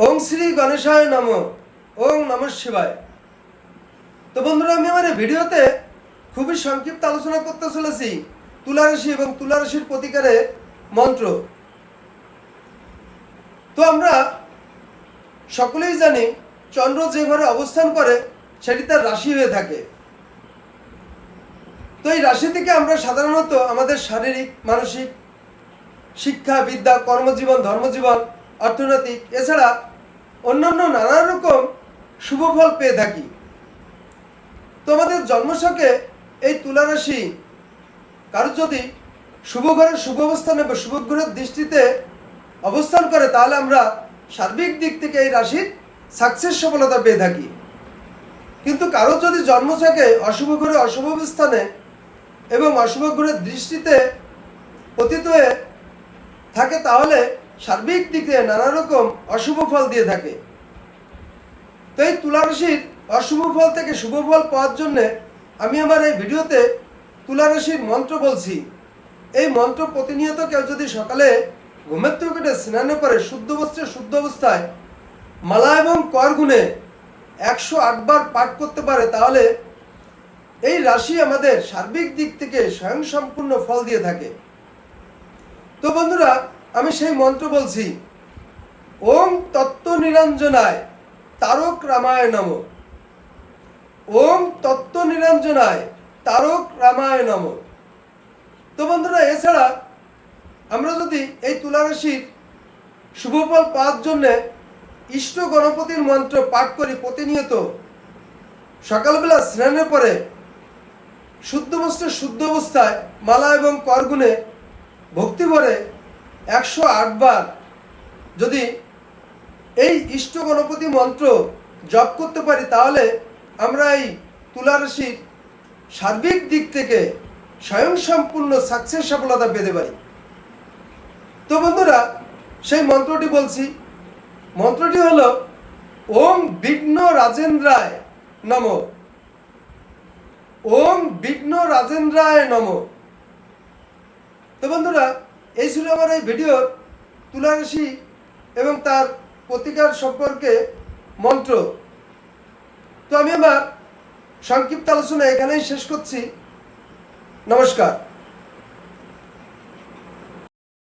ওং শ্রী গণেশায় নম, ওং নম শিবায়। তো বন্ধুরা, আমি আমার এই ভিডিওতে খুবই সংক্ষিপ্ত আলোচনা করতে চলেছি, তুলারাশি এবং তুলারাশির প্রতিকারে মন্ত্র। তো আমরা সকলেই জানি, চন্দ্র যে ঘরে অবস্থান করে, সেটি তার রাশি হয়ে থাকে। তো এই রাশি থেকে আমরা সাধারণত আমাদের শারীরিক, মানসিক শিক্ষা, বিদ্যা, কর্মজীবন, ধর্মজীবন অর্থনৈতিক, এছাড়া অন্যান্য নানা রকম শুভ ফল পেয়ে থাকি। তোমাদের জন্মশকে এই তুলা রাশি কারোর যদি শুভ ঘরের শুভ অবস্থানে বা শুভ গ্রহের দৃষ্টিতে অবস্থান করে, তাহলে আমরা সার্বিক দিক থেকে এই রাশির সাকসেস সফলতা পেয়ে থাকি। কিন্তু কারও যদি জন্মছকে অশুভ ঘরে অশুভ স্থানে এবং অশুভ গ্রহের দৃষ্টিতে পতিত হয়ে থাকে, তাহলে সার্বিক দিকে নানা রকম অশুভ ফল দিয়ে থাকে। তো এই তুলা রাশির অশুভ ফল থেকে শুভ ফল পাওয়ার জন্য আমি আমার এই ভিডিওতে তুলা রাশির মন্ত্র বলছি। এই মন্ত্র প্রতিনিয়ত কেউ যদি সকালে ঘুমের থেকে উঠে স্নানে করে শুদ্ধ বস্ত্রে শুদ্ধ অবস্থায় মালা এবং কর গুণে একশো আটবার পাঠ করতে পারে, তাহলে এই রাশি আমাদের সার্বিক দিক থেকে স্বয়ংসম্পূর্ণ ফল দিয়ে থাকে। তো বন্ধুরা আমি সেই মন্ত্র বলছি, ওম তত্ত্ব নিরঞ্জনায় তারক রামায় নম। ওম তত্ত্ব নিরঞ্জনায় তারক রামায় নম। তো বন্ধুরা, এছাড়া আমরা যদি এই তুলা রাশির শুভফল পাওয়ার জন্যে ইষ্ট গণপতির মন্ত্র পাঠ করি প্রতিনিয়ত, সকালবেলা স্নানের পরে শুদ্ধ বস্ত্রে শুদ্ধ অবস্থায় মালা এবং করগুণে ভক্তি ভরে একশো আটবার যদি এই ইষ্ট গণপতি মন্ত্র জপ করতে পারি, তাহলে আমরা এই তুলা রাশির সার্বিক দিক থেকে স্বয়ংসম্পূর্ণ সাকসেস সফলতা পেতে পারি। তো বন্ধুরা, সেই মন্ত্রটি বলছি। মন্ত্রটি হল, ওম বিঘ্ন রাজেন্দ্রায় নম। ওম বিঘ্ন রাজেন্দ্রায় নম। তো বন্ধুরা এই ছিল আমার এই ভিডিওর তুলারাশি এবং তার প্রতিকার সম্পর্কে মন্ত্র। তো আমি আমার সংক্ষিপ্ত আলোচনা এখানেই শেষ করছি। নমস্কার।